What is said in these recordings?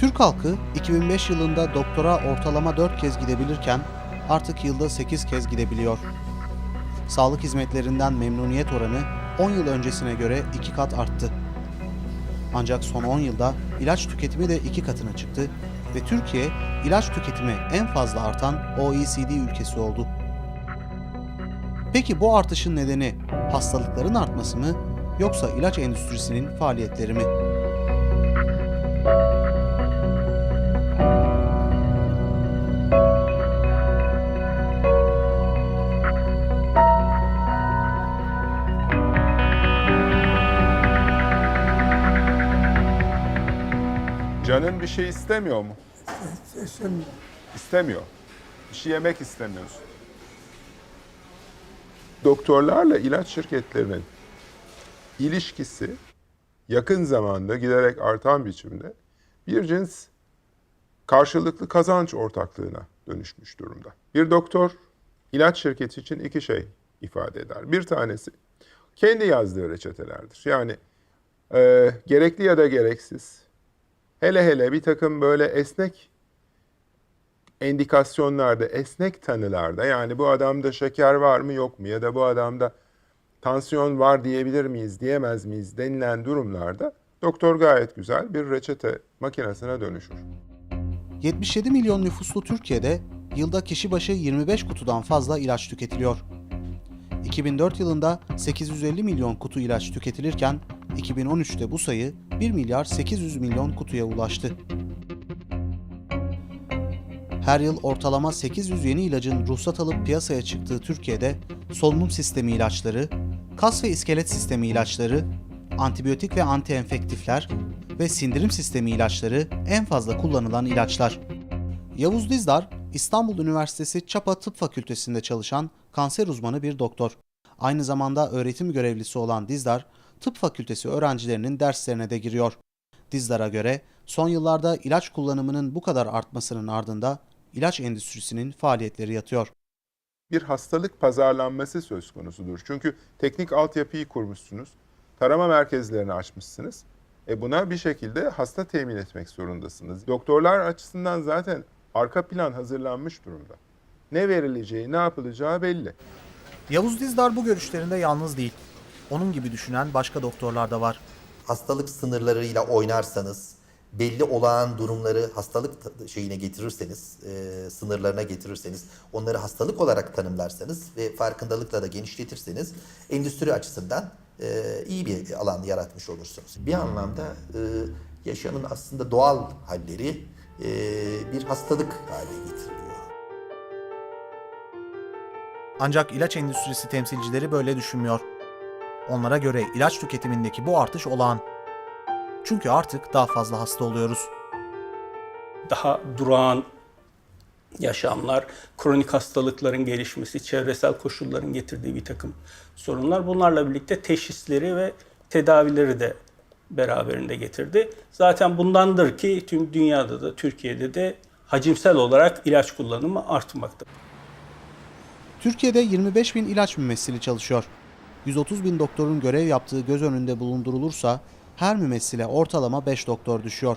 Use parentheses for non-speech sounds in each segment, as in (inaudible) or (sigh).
Türk halkı 2005 yılında doktora ortalama 4 kez gidebilirken artık yılda 8 kez gidebiliyor. Sağlık hizmetlerinden memnuniyet oranı 10 yıl öncesine göre 2 kat arttı. Ancak son 10 yılda ilaç tüketimi de 2 katına çıktı ve Türkiye ilaç tüketimi en fazla artan OECD ülkesi oldu. Peki bu artışın nedeni hastalıkların artması mı yoksa ilaç endüstrisinin faaliyetleri mi? Canın bir şey istemiyor mu? İstemiyorum. İstemiyor. Bir şey yemek istemiyorsun. Doktorlarla ilaç şirketlerinin ilişkisi yakın zamanda giderek artan biçimde bir cins karşılıklı kazanç ortaklığına dönüşmüş durumda. Bir doktor ilaç şirketi için iki şey ifade eder. Bir tanesi kendi yazdığı reçetelerdir. Yani e, gerekli ya da gereksiz hele hele bir takım böyle esnek endikasyonlarda, esnek tanılarda yani bu adamda şeker var mı yok mu ya da bu adamda tansiyon var diyebilir miyiz, diyemez miyiz denilen durumlarda doktor gayet güzel bir reçete makinesine dönüşür. 77 milyon nüfuslu Türkiye'de yılda kişi başı 25 kutudan fazla ilaç tüketiliyor. 2004 yılında 850 milyon kutu ilaç tüketilirken 2013'te bu sayı 1 milyar 800 milyon kutuya ulaştı. Her yıl ortalama 800 yeni ilacın ruhsat alıp piyasaya çıktığı Türkiye'de solunum sistemi ilaçları, kas ve iskelet sistemi ilaçları, antibiyotik ve antienfektifler ve sindirim sistemi ilaçları en fazla kullanılan ilaçlar. Yavuz Dizdar, İstanbul Üniversitesi Çapa Tıp Fakültesi'nde çalışan kanser uzmanı bir doktor. Aynı zamanda öğretim görevlisi olan Dizdar, tıp fakültesi öğrencilerinin derslerine de giriyor. Dizdar'a göre son yıllarda ilaç kullanımının bu kadar artmasının ardında ilaç endüstrisinin faaliyetleri yatıyor. Bir hastalık pazarlanması söz konusudur. Çünkü teknik altyapıyı kurmuşsunuz, tarama merkezlerini açmışsınız. E buna bir şekilde hasta temin etmek zorundasınız. Doktorlar açısından zaten arka plan hazırlanmış durumda. Ne verileceği, ne yapılacağı belli. Yavuz Dizdar bu görüşlerinde yalnız değil. Onun gibi düşünen başka doktorlar da var. hastalık sınırlarıyla oynarsanız, belli olağan durumları hastalık ta- şeyine getirirseniz, e, sınırlarına getirirseniz, onları hastalık olarak tanımlarsanız ve farkındalıkla da genişletirseniz endüstri açısından e, iyi bir alan yaratmış olursunuz. Bir anlamda e, yaşamın aslında doğal halleri e, bir hastalık haline getiriliyor. Ancak ilaç endüstrisi temsilcileri böyle düşünmüyor. Onlara göre ilaç tüketimindeki bu artış olağan. Çünkü artık daha fazla hasta oluyoruz. daha durağan yaşamlar, kronik hastalıkların gelişmesi, çevresel koşulların getirdiği bir takım sorunlar. Bunlarla birlikte teşhisleri ve tedavileri de beraberinde getirdi. Zaten bundandır ki tüm dünyada da Türkiye'de de hacimsel olarak ilaç kullanımı artmakta. Türkiye'de 25 bin ilaç mümessili çalışıyor. 130 bin doktorun görev yaptığı göz önünde bulundurulursa her mümessile ortalama 5 doktor düşüyor.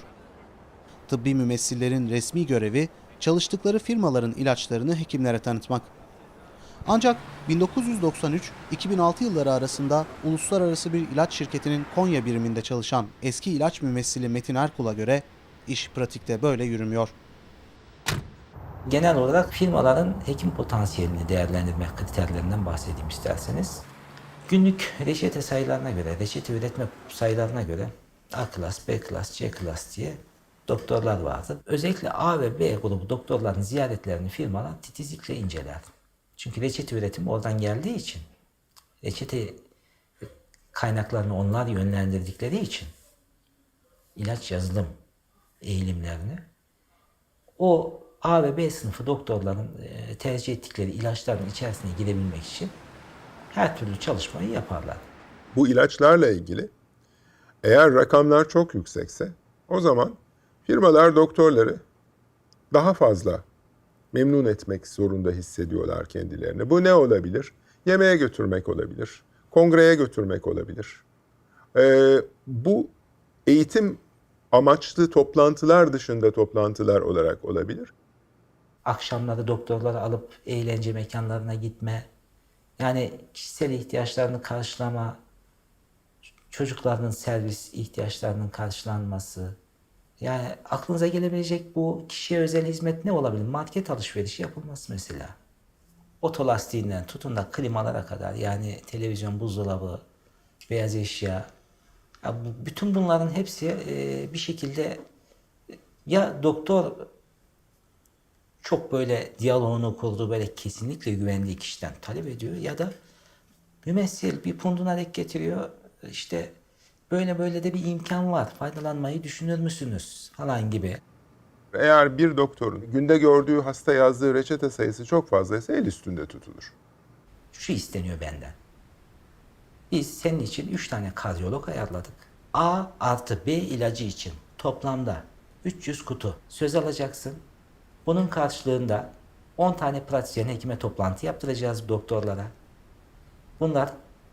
Tıbbi mümessillerin resmi görevi çalıştıkları firmaların ilaçlarını hekimlere tanıtmak. Ancak 1993-2006 yılları arasında uluslararası bir ilaç şirketinin Konya biriminde çalışan eski ilaç mümessili Metin Erkul'a göre iş pratikte böyle yürümüyor. Genel olarak firmaların hekim potansiyelini değerlendirme kriterlerinden bahsedeyim isterseniz. Günlük reçete sayılarına göre, reçete üretme sayılarına göre A klas, B klas, C klas diye doktorlar vardır. Özellikle A ve B grubu doktorların ziyaretlerini firmalar titizlikle inceler. Çünkü reçete üretimi oradan geldiği için, reçete kaynaklarını onlar yönlendirdikleri için ilaç yazılım eğilimlerini o A ve B sınıfı doktorların e, tercih ettikleri ilaçların içerisine girebilmek için her türlü çalışmayı yaparlar. Bu ilaçlarla ilgili eğer rakamlar çok yüksekse o zaman firmalar doktorları daha fazla memnun etmek zorunda hissediyorlar kendilerini. Bu ne olabilir? Yemeğe götürmek olabilir, kongreye götürmek olabilir. Ee, bu eğitim amaçlı toplantılar dışında toplantılar olarak olabilir. Akşamları doktorları alıp eğlence mekanlarına gitme, yani kişisel ihtiyaçlarını karşılama, çocuklarının servis ihtiyaçlarının karşılanması. Yani aklınıza gelebilecek bu kişiye özel hizmet ne olabilir? Market alışverişi yapılması mesela. Otolastiğinden tutun da klimalara kadar yani televizyon, buzdolabı, beyaz eşya. Ya bütün bunların hepsi e, bir şekilde ya doktor çok böyle diyaloğunu kurduğu böyle kesinlikle güvendiği kişiden talep ediyor ya da mümessil bir punduna denk getiriyor. İşte böyle böyle de bir imkan var. Faydalanmayı düşünür müsünüz? Falan gibi. Eğer bir doktorun günde gördüğü hasta yazdığı reçete sayısı çok fazlaysa el üstünde tutulur. Şu isteniyor benden. Biz senin için 3 tane kardiyolog ayarladık. A artı B ilacı için toplamda 300 kutu söz alacaksın. Bunun karşılığında 10 tane pratisyen hekime toplantı yaptıracağız doktorlara. Bunlar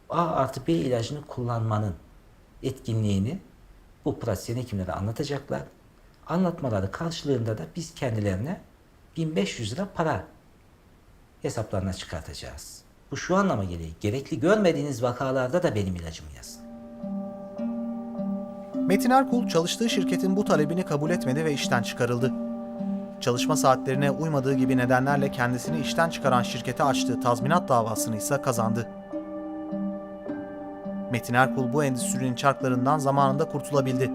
A artı B ilacını kullanmanın etkinliğini bu pratisyen hekimlere anlatacaklar. Anlatmaları karşılığında da biz kendilerine 1500 lira para hesaplarına çıkartacağız. Bu şu anlama geliyor. Gerekli görmediğiniz vakalarda da benim ilacımı yazın. Metin Erkul çalıştığı şirketin bu talebini kabul etmedi ve işten çıkarıldı. Çalışma saatlerine uymadığı gibi nedenlerle kendisini işten çıkaran şirkete açtığı tazminat davasını ise kazandı. Metin Erkul bu endüstrinin çarklarından zamanında kurtulabildi.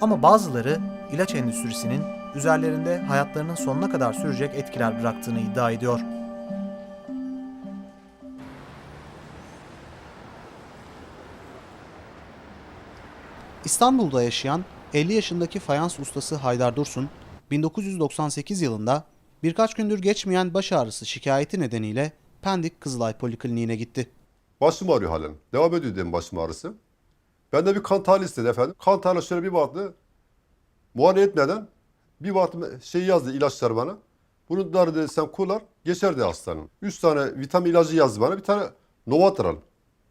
Ama bazıları ilaç endüstrisinin üzerlerinde hayatlarının sonuna kadar sürecek etkiler bıraktığını iddia ediyor. İstanbul'da yaşayan 50 yaşındaki fayans ustası Haydar Dursun, 1998 yılında birkaç gündür geçmeyen baş ağrısı şikayeti nedeniyle Pendik Kızılay Polikliniğine gitti. Başım ağrıyor halen. Devam ediyor dedim başım ağrısı. Ben de bir kan tahlili istedi efendim. Kan tahlili şöyle bir baktı. Muayene etmeden bir baktım şey yazdı ilaçlar bana. Bunu da dedi sen kullan geçer dedi hastanın. Üç tane vitamin ilacı yazdı bana. Bir tane Novatral.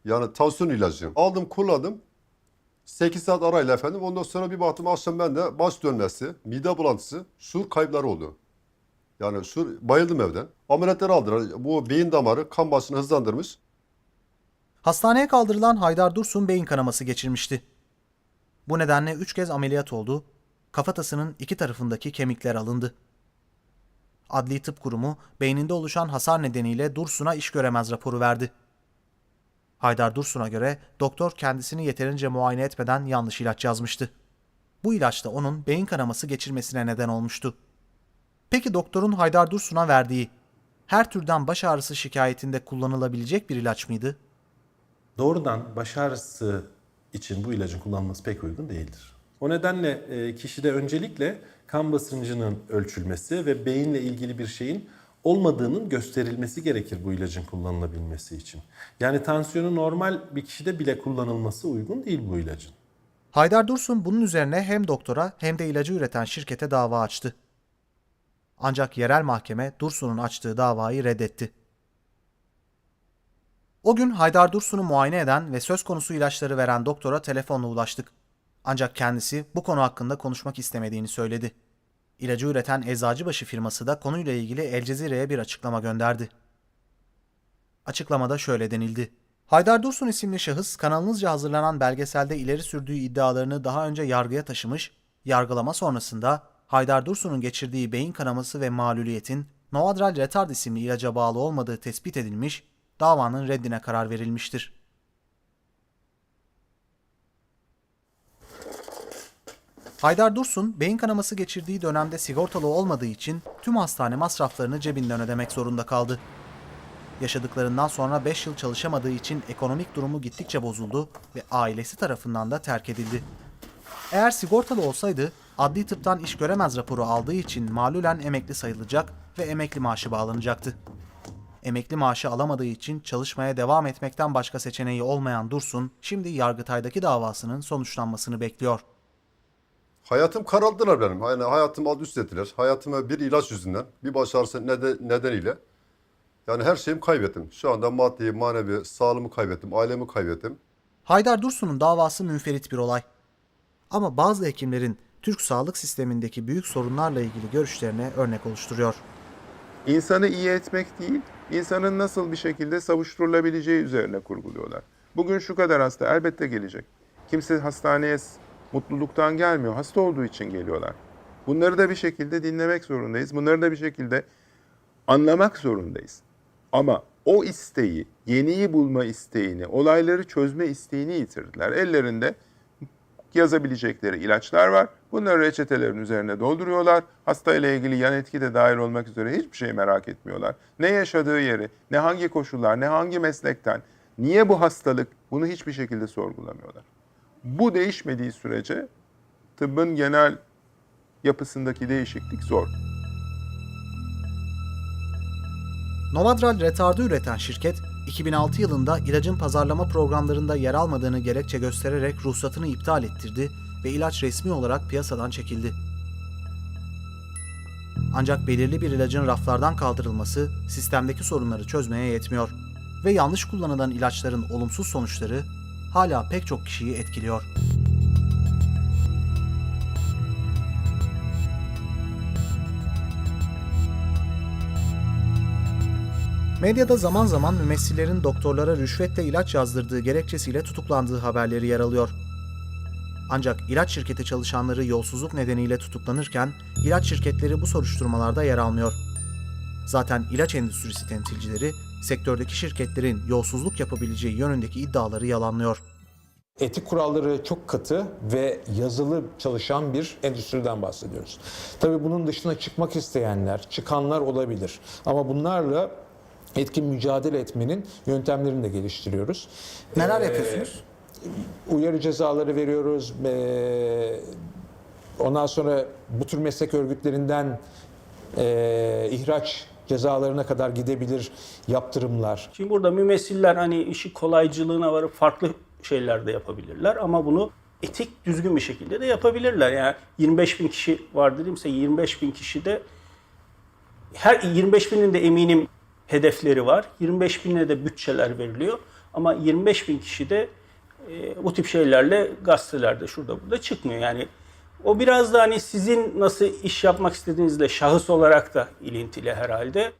Yani tansiyon ilacı. Aldım kullandım. 8 saat arayla efendim. Ondan sonra bir baktım akşam ben de baş dönmesi, mide bulantısı, şuur kayıpları oldu. Yani şuur, bayıldım evden. Ameliyatları aldılar. Bu beyin damarı kan basını hızlandırmış. Hastaneye kaldırılan Haydar Dursun beyin kanaması geçirmişti. Bu nedenle 3 kez ameliyat oldu, kafatasının iki tarafındaki kemikler alındı. Adli Tıp Kurumu beyninde oluşan hasar nedeniyle Dursun'a iş göremez raporu verdi. Haydar Dursun'a göre doktor kendisini yeterince muayene etmeden yanlış ilaç yazmıştı. Bu ilaç da onun beyin kanaması geçirmesine neden olmuştu. Peki doktorun Haydar Dursun'a verdiği her türden baş ağrısı şikayetinde kullanılabilecek bir ilaç mıydı? doğrudan baş ağrısı için bu ilacın kullanılması pek uygun değildir. O nedenle e, kişide öncelikle kan basıncının ölçülmesi ve beyinle ilgili bir şeyin olmadığının gösterilmesi gerekir bu ilacın kullanılabilmesi için. Yani tansiyonu normal bir kişide bile kullanılması uygun değil bu ilacın. Haydar Dursun bunun üzerine hem doktora hem de ilacı üreten şirkete dava açtı. Ancak yerel mahkeme Dursun'un açtığı davayı reddetti. O gün Haydar Dursun'u muayene eden ve söz konusu ilaçları veren doktora telefonla ulaştık. Ancak kendisi bu konu hakkında konuşmak istemediğini söyledi. İlacı üreten Eczacıbaşı firması da konuyla ilgili El Cezire'ye bir açıklama gönderdi. Açıklamada şöyle denildi. Haydar Dursun isimli şahıs kanalınızca hazırlanan belgeselde ileri sürdüğü iddialarını daha önce yargıya taşımış, yargılama sonrasında Haydar Dursun'un geçirdiği beyin kanaması ve malüliyetin Noadral Retard isimli ilaca bağlı olmadığı tespit edilmiş, davanın reddine karar verilmiştir. Haydar Dursun, beyin kanaması geçirdiği dönemde sigortalı olmadığı için tüm hastane masraflarını cebinden ödemek zorunda kaldı. Yaşadıklarından sonra 5 yıl çalışamadığı için ekonomik durumu gittikçe bozuldu ve ailesi tarafından da terk edildi. Eğer sigortalı olsaydı adli tıptan iş göremez raporu aldığı için malulen emekli sayılacak ve emekli maaşı bağlanacaktı. Emekli maaşı alamadığı için çalışmaya devam etmekten başka seçeneği olmayan Dursun, şimdi Yargıtay'daki davasının sonuçlanmasını bekliyor. Hayatım karaldılar benim. Yani hayatım alt üst ettiler. Hayatıma bir ilaç yüzünden, bir baş ağrısı nede- nedeniyle. Yani her şeyimi kaybettim. Şu anda maddi, manevi, sağlığımı kaybettim, ailemi kaybettim. Haydar Dursun'un davası münferit bir olay. Ama bazı hekimlerin Türk sağlık sistemindeki büyük sorunlarla ilgili görüşlerine örnek oluşturuyor. İnsanı iyi etmek değil, insanın nasıl bir şekilde savuşturulabileceği üzerine kurguluyorlar. Bugün şu kadar hasta elbette gelecek. Kimse hastaneye mutluluktan gelmiyor, hasta olduğu için geliyorlar. Bunları da bir şekilde dinlemek zorundayız. Bunları da bir şekilde anlamak zorundayız. Ama o isteği, yeniyi bulma isteğini, olayları çözme isteğini yitirdiler. Ellerinde yazabilecekleri ilaçlar var. Bunları reçetelerin üzerine dolduruyorlar. Hasta ile ilgili yan etki de dahil olmak üzere hiçbir şey merak etmiyorlar. Ne yaşadığı yeri, ne hangi koşullar, ne hangi meslekten, niye bu hastalık bunu hiçbir şekilde sorgulamıyorlar. Bu değişmediği sürece tıbbın genel yapısındaki değişiklik zor. Novadral retardı üreten şirket, 2006 yılında ilacın pazarlama programlarında yer almadığını gerekçe göstererek ruhsatını iptal ettirdi ve ilaç resmi olarak piyasadan çekildi. Ancak belirli bir ilacın raflardan kaldırılması sistemdeki sorunları çözmeye yetmiyor ve yanlış kullanılan ilaçların olumsuz sonuçları hala pek çok kişiyi etkiliyor. Medyada zaman zaman mümessillerin doktorlara rüşvetle ilaç yazdırdığı gerekçesiyle tutuklandığı haberleri yer alıyor. Ancak ilaç şirketi çalışanları yolsuzluk nedeniyle tutuklanırken ilaç şirketleri bu soruşturmalarda yer almıyor. Zaten ilaç endüstrisi temsilcileri sektördeki şirketlerin yolsuzluk yapabileceği yönündeki iddiaları yalanlıyor. Etik kuralları çok katı ve yazılı çalışan bir endüstriden bahsediyoruz. Tabii bunun dışına çıkmak isteyenler, çıkanlar olabilir. Ama bunlarla etkin mücadele etmenin yöntemlerini de geliştiriyoruz. Neler Ee, yapıyorsunuz? Uyarı cezaları veriyoruz. Ee, Ondan sonra bu tür meslek örgütlerinden ee, ihraç cezalarına kadar gidebilir yaptırımlar. Şimdi burada mümessiller hani işi kolaycılığına varıp farklı şeyler de yapabilirler ama bunu etik düzgün bir şekilde de yapabilirler. Yani 25 bin kişi var dediğimse 25 bin kişi de her 25 binin de eminim hedefleri var. 25 bine de bütçeler veriliyor. Ama 25 bin kişi de e, bu tip şeylerle gazetelerde şurada burada çıkmıyor. Yani o biraz da hani sizin nasıl iş yapmak istediğinizle şahıs olarak da ilintili herhalde.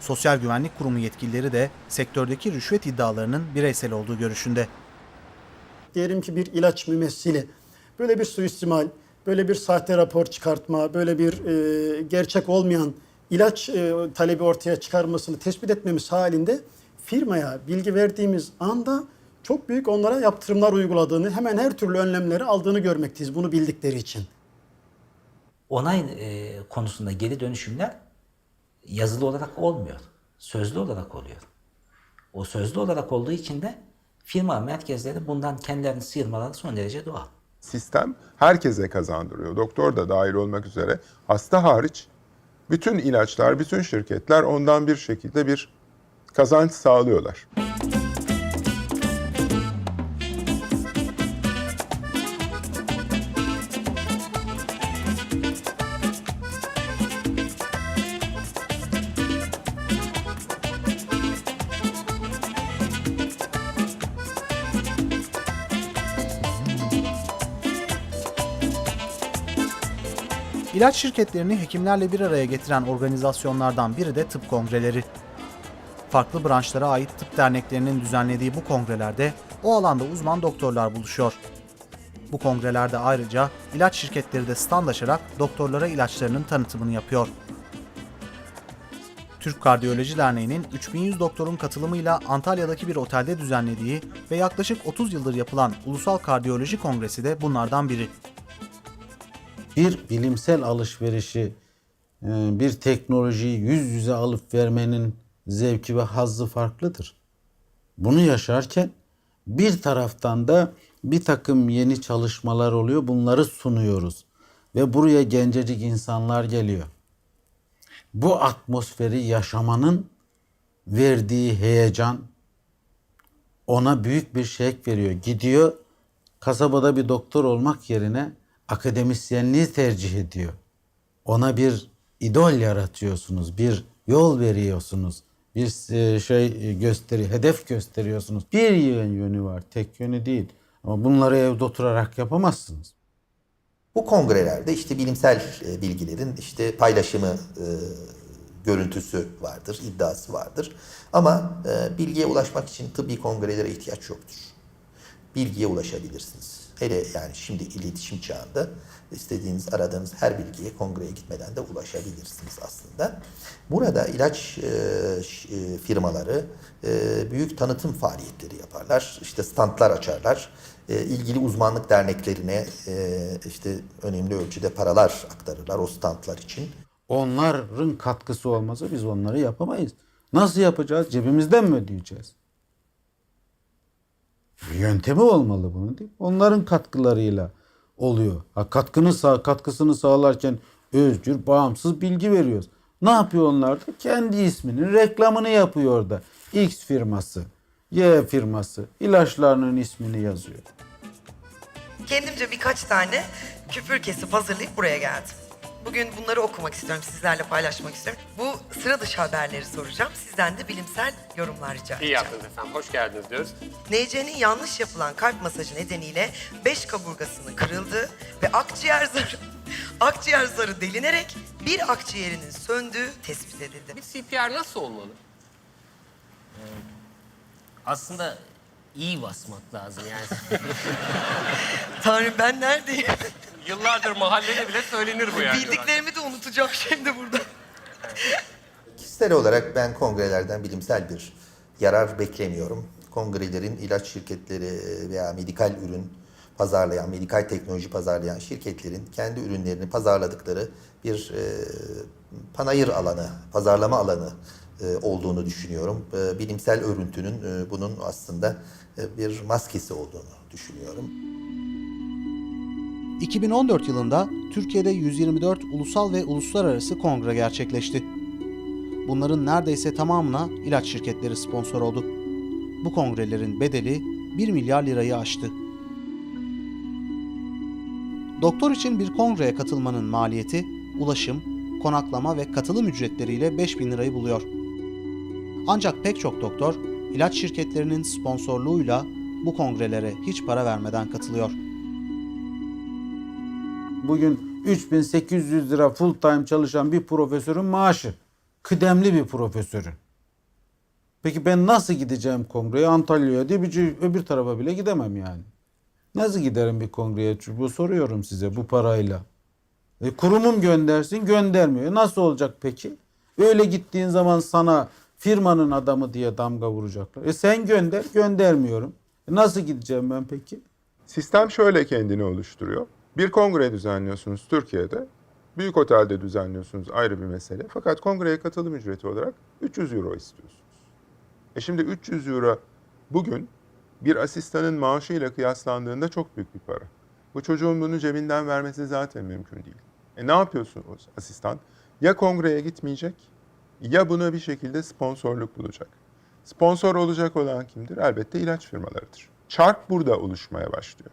Sosyal Güvenlik Kurumu yetkilileri de sektördeki rüşvet iddialarının bireysel olduğu görüşünde. diyelim ki bir ilaç mümessili böyle bir suistimal, böyle bir sahte rapor çıkartma, böyle bir e, gerçek olmayan ilaç e, talebi ortaya çıkarmasını tespit etmemiz halinde firmaya bilgi verdiğimiz anda çok büyük onlara yaptırımlar uyguladığını, hemen her türlü önlemleri aldığını görmekteyiz bunu bildikleri için. Onay e, konusunda geri dönüşümler yazılı olarak olmuyor. Sözlü olarak oluyor. O sözlü olarak olduğu için de firma merkezleri bundan kendilerini sıyırmaları son derece doğal. Sistem herkese kazandırıyor. Doktor da dahil olmak üzere hasta hariç bütün ilaçlar, bütün şirketler ondan bir şekilde bir kazanç sağlıyorlar. İlaç şirketlerini hekimlerle bir araya getiren organizasyonlardan biri de tıp kongreleri. Farklı branşlara ait tıp derneklerinin düzenlediği bu kongrelerde o alanda uzman doktorlar buluşuyor. Bu kongrelerde ayrıca ilaç şirketleri de stand açarak doktorlara ilaçlarının tanıtımını yapıyor. Türk Kardiyoloji Derneği'nin 3100 doktorun katılımıyla Antalya'daki bir otelde düzenlediği ve yaklaşık 30 yıldır yapılan Ulusal Kardiyoloji Kongresi de bunlardan biri. Bir bilimsel alışverişi, e, bir teknolojiyi yüz yüze alıp vermenin zevki ve hazzı farklıdır. Bunu yaşarken bir taraftan da bir takım yeni çalışmalar oluyor. Bunları sunuyoruz. Ve buraya gencecik insanlar geliyor. Bu atmosferi yaşamanın verdiği heyecan ona büyük bir şevk veriyor. Gidiyor kasabada bir doktor olmak yerine akademisyenliği tercih ediyor. Ona bir idol yaratıyorsunuz, bir yol veriyorsunuz, bir e, şey gösteri, hedef gösteriyorsunuz. Bir yön yönü var, tek yönü değil. Ama bunları evde oturarak yapamazsınız. Bu kongrelerde işte bilimsel e, bilgilerin işte paylaşımı e, görüntüsü vardır, iddiası vardır. Ama e, bilgiye ulaşmak için tıbbi kongrelere ihtiyaç yoktur. Bilgiye ulaşabilirsiniz. Hele yani şimdi iletişim çağında istediğiniz, aradığınız her bilgiye kongreye gitmeden de ulaşabilirsiniz aslında. Burada ilaç e, e, firmaları e, büyük tanıtım faaliyetleri yaparlar. İşte standlar açarlar. İlgili uzmanlık derneklerine işte önemli ölçüde paralar aktarırlar o standlar için. Onların katkısı olmasa biz onları yapamayız. Nasıl yapacağız? Cebimizden mi ödeyeceğiz? Yöntemi olmalı bunun değil mi? Onların katkılarıyla oluyor. Ha, katkını sağ, katkısını sağlarken özgür, bağımsız bilgi veriyoruz. Ne yapıyor onlar da? Kendi isminin reklamını yapıyor orada. X firması, Y firması ilaçlarının ismini yazıyor. Kendimce birkaç tane küpür kesip hazırlayıp buraya geldim. Bugün bunları okumak istiyorum, sizlerle paylaşmak istiyorum. Bu sıra dışı haberleri soracağım. Sizden de bilimsel yorumlar rica İyi edeceğim. yaptınız efendim. Hoş geldiniz diyoruz. NC'nin yanlış yapılan kalp masajı nedeniyle beş kaburgasını kırıldı ve akciğer zarı, (laughs) akciğer zarı delinerek bir akciğerinin söndüğü tespit edildi. Bir CPR nasıl olmalı? Aslında iyi basmak lazım yani. (laughs) Tanrım ben neredeyim? (laughs) Yıllardır mahallede bile söylenir bu yani. Bildiklerimi de unutacağım şimdi burada. Kişisel olarak ben kongrelerden bilimsel bir yarar beklemiyorum. Kongrelerin ilaç şirketleri veya medikal ürün pazarlayan, medikal teknoloji pazarlayan şirketlerin kendi ürünlerini pazarladıkları bir e, panayır alanı, pazarlama alanı e, olduğunu düşünüyorum. E, bilimsel örüntünün e, bunun aslında e, bir maskesi olduğunu düşünüyorum. 2014 yılında Türkiye'de 124 ulusal ve uluslararası kongre gerçekleşti. Bunların neredeyse tamamına ilaç şirketleri sponsor oldu. Bu kongrelerin bedeli 1 milyar lirayı aştı. Doktor için bir kongreye katılmanın maliyeti ulaşım, konaklama ve katılım ücretleriyle 5000 lirayı buluyor. Ancak pek çok doktor ilaç şirketlerinin sponsorluğuyla bu kongrelere hiç para vermeden katılıyor. Bugün 3800 lira full time çalışan bir profesörün maaşı. Kıdemli bir profesörün. Peki ben nasıl gideceğim kongreye? Antalya'ya diye bir, öbür tarafa bile gidemem yani. Nasıl giderim bir kongreye? Bu soruyorum size bu parayla. E, kurumum göndersin göndermiyor. E, Nasıl olacak peki? Öyle gittiğin zaman sana firmanın adamı diye damga vuracaklar. E sen gönder göndermiyorum. E, nasıl gideceğim ben peki? Sistem şöyle kendini oluşturuyor. Bir kongre düzenliyorsunuz Türkiye'de. Büyük otelde düzenliyorsunuz ayrı bir mesele. Fakat kongreye katılım ücreti olarak 300 euro istiyorsunuz. E şimdi 300 euro bugün bir asistanın maaşıyla kıyaslandığında çok büyük bir para. Bu çocuğun bunu cebinden vermesi zaten mümkün değil. E ne yapıyorsun asistan? Ya kongreye gitmeyecek ya buna bir şekilde sponsorluk bulacak. Sponsor olacak olan kimdir? Elbette ilaç firmalarıdır. Çark burada oluşmaya başlıyor.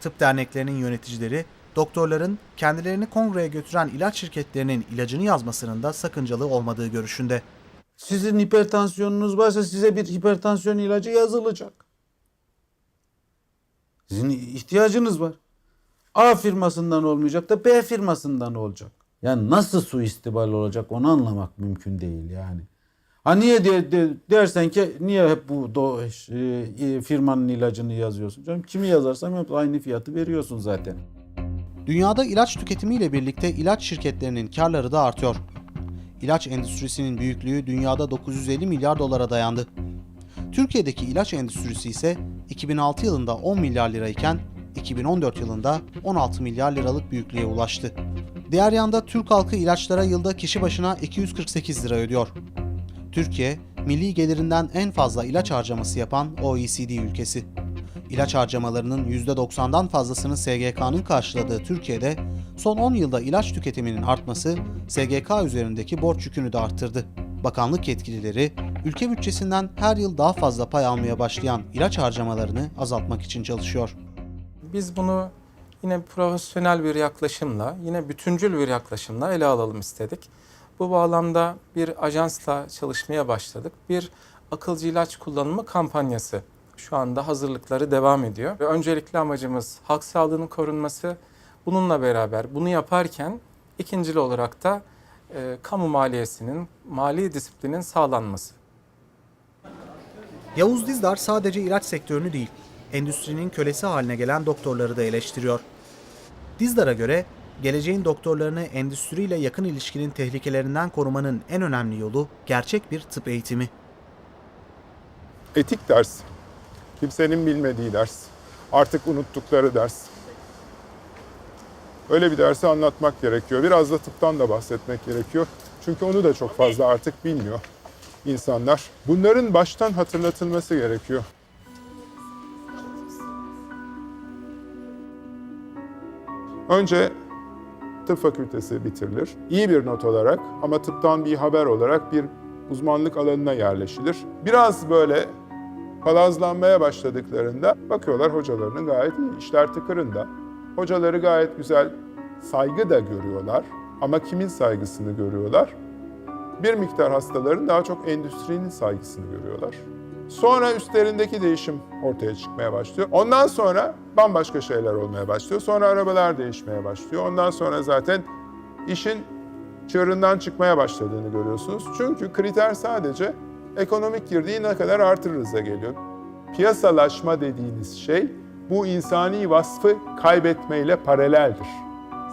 Tıp derneklerinin yöneticileri, doktorların kendilerini kongreye götüren ilaç şirketlerinin ilacını yazmasının da sakıncalı olmadığı görüşünde. Sizin hipertansiyonunuz varsa size bir hipertansiyon ilacı yazılacak. Sizin ihtiyacınız var. A firmasından olmayacak da B firmasından olacak. Yani nasıl suistimal olacak onu anlamak mümkün değil yani. Ha niye de, de- dersen ki niye hep bu do, e, firmanın ilacını yazıyorsun? Canım kimi yazarsam hep aynı fiyatı veriyorsun zaten. Dünyada ilaç tüketimiyle birlikte ilaç şirketlerinin karları da artıyor. İlaç endüstrisinin büyüklüğü dünyada 950 milyar dolara dayandı. Türkiye'deki ilaç endüstrisi ise 2006 yılında 10 milyar lirayken 2014 yılında 16 milyar liralık büyüklüğe ulaştı. Diğer yanda Türk halkı ilaçlara yılda kişi başına 248 lira ödüyor. Türkiye, milli gelirinden en fazla ilaç harcaması yapan OECD ülkesi. İlaç harcamalarının %90'dan fazlasını SGK'nın karşıladığı Türkiye'de son 10 yılda ilaç tüketiminin artması SGK üzerindeki borç yükünü de arttırdı. Bakanlık yetkilileri ülke bütçesinden her yıl daha fazla pay almaya başlayan ilaç harcamalarını azaltmak için çalışıyor. Biz bunu yine profesyonel bir yaklaşımla, yine bütüncül bir yaklaşımla ele alalım istedik. Bu bağlamda bir ajansla çalışmaya başladık. Bir akılcı ilaç kullanımı kampanyası şu anda hazırlıkları devam ediyor. Ve öncelikli amacımız halk sağlığının korunması, Bununla beraber bunu yaparken ikincil olarak da e, kamu maliyesinin, mali disiplinin sağlanması. Yavuz Dizdar sadece ilaç sektörünü değil, endüstrinin kölesi haline gelen doktorları da eleştiriyor. Dizdar'a göre geleceğin doktorlarını endüstriyle yakın ilişkinin tehlikelerinden korumanın en önemli yolu gerçek bir tıp eğitimi. Etik ders. Kimsenin bilmediği ders. Artık unuttukları ders. Öyle bir dersi anlatmak gerekiyor. Biraz da tıptan da bahsetmek gerekiyor. Çünkü onu da çok fazla artık bilmiyor insanlar. Bunların baştan hatırlatılması gerekiyor. Önce tıp fakültesi bitirilir. İyi bir not olarak ama tıptan bir haber olarak bir uzmanlık alanına yerleşilir. Biraz böyle palazlanmaya başladıklarında bakıyorlar hocalarının gayet iyi, işler tıkırında. Hocaları gayet güzel, saygı da görüyorlar ama kimin saygısını görüyorlar? Bir miktar hastaların daha çok endüstrinin saygısını görüyorlar. Sonra üstlerindeki değişim ortaya çıkmaya başlıyor. Ondan sonra bambaşka şeyler olmaya başlıyor. Sonra arabalar değişmeye başlıyor. Ondan sonra zaten işin çığırından çıkmaya başladığını görüyorsunuz. Çünkü kriter sadece ekonomik girdiği ne kadar artırırız'a geliyor. Piyasalaşma dediğiniz şey bu insani vasfı kaybetmeyle paraleldir.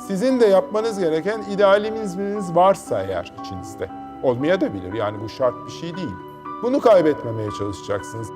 Sizin de yapmanız gereken idealizminiz varsa eğer içinizde. Olmaya da bilir yani bu şart bir şey değil. Bunu kaybetmemeye çalışacaksınız.